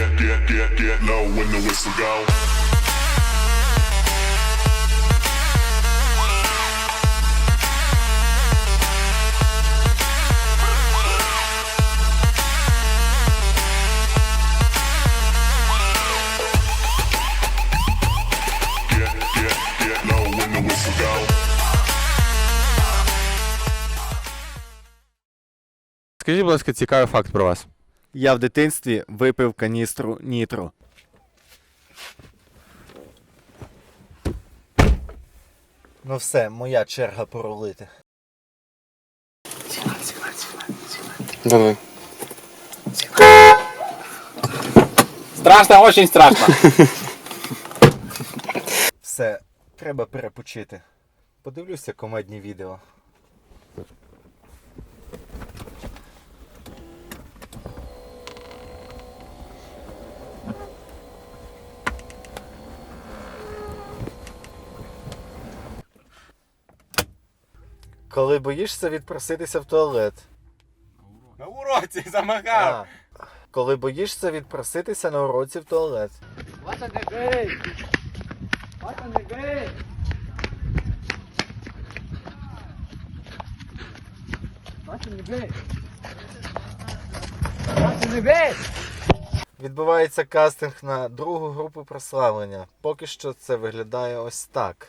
get, get, get, get low when the whistle go. Get, get, get low when the whistle go. Скажіть, будь ласка, цікавий факт про вас. Я в дитинстві випив каністру нітро. Ну все, моя черга порулити. Давай. Страшно, очень страшно. Все, треба перепочити. Подивлюся комедні відео. Коли боїшся відпроситися в туалет. На уроці А, коли боїшся відпроситися на уроці в туалет. Відбувається кастинг на другу групу прославлення. Поки що це виглядає ось так.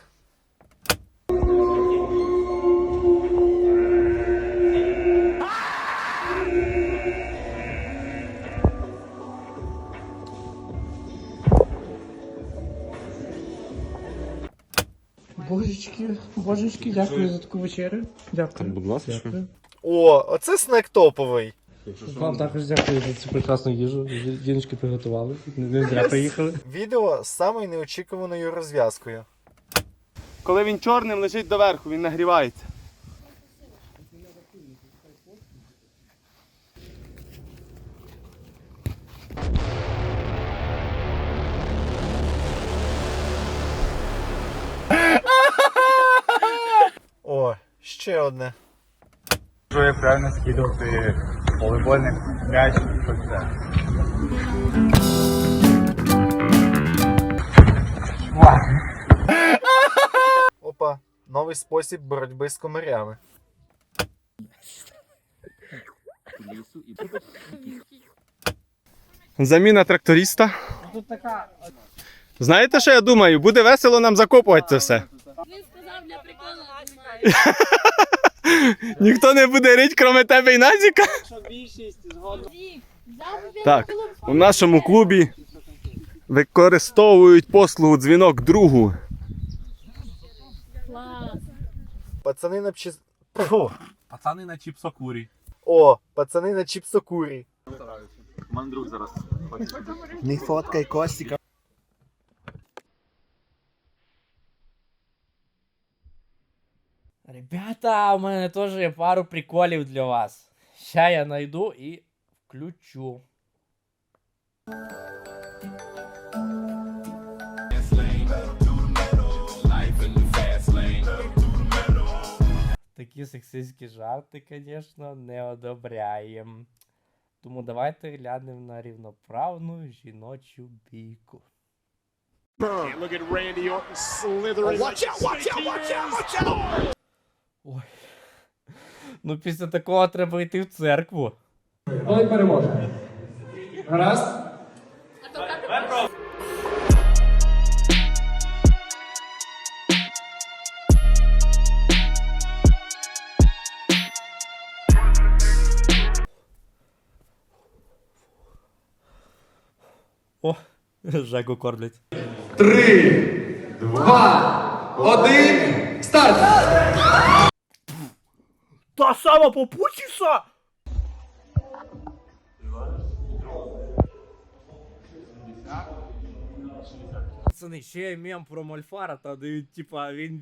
Божечки, божечки, дякую за таку вечерю. Дякую. Будь ласка. Дякую. О, оце снек топовий. Вам також дякую за цю прекрасну їжу. Жіночки приготували. Не зря приїхали. Відео з самою неочікуваною розв'язкою. Коли він чорним лежить доверху, він нагрівається. Ще одне. Що я правильно скидувати волейбольний м'яч, що це. Опа, новий спосіб боротьби з комарями. Заміна тракториста. Знаєте, що я думаю? Буде весело нам закопувати це все. Він сказав для приколу. Ніхто не буде рить, кроме тебе і Назіка. Так, у нашому клубі використовують послугу дзвінок другу. Пацани на пчі... Пацани на чіпсокурі. О, пацани на чіпсокурі. Мандрук зараз. Не фоткай Костіка. Ребята, у мене теж є пару приколів для вас. Ща я найду і включу. Такі сексистські жарти, звісно, не одобряємо. Тому давайте глянемо на рівноправну жіночу бійку. Ой. Ну після такого треба йти в церкву. Ой, переможе. Гаразд? О, Жеку кормлять. Та сама попутіса! Пацани, ще є мем про Мольфара, та дають, типа, він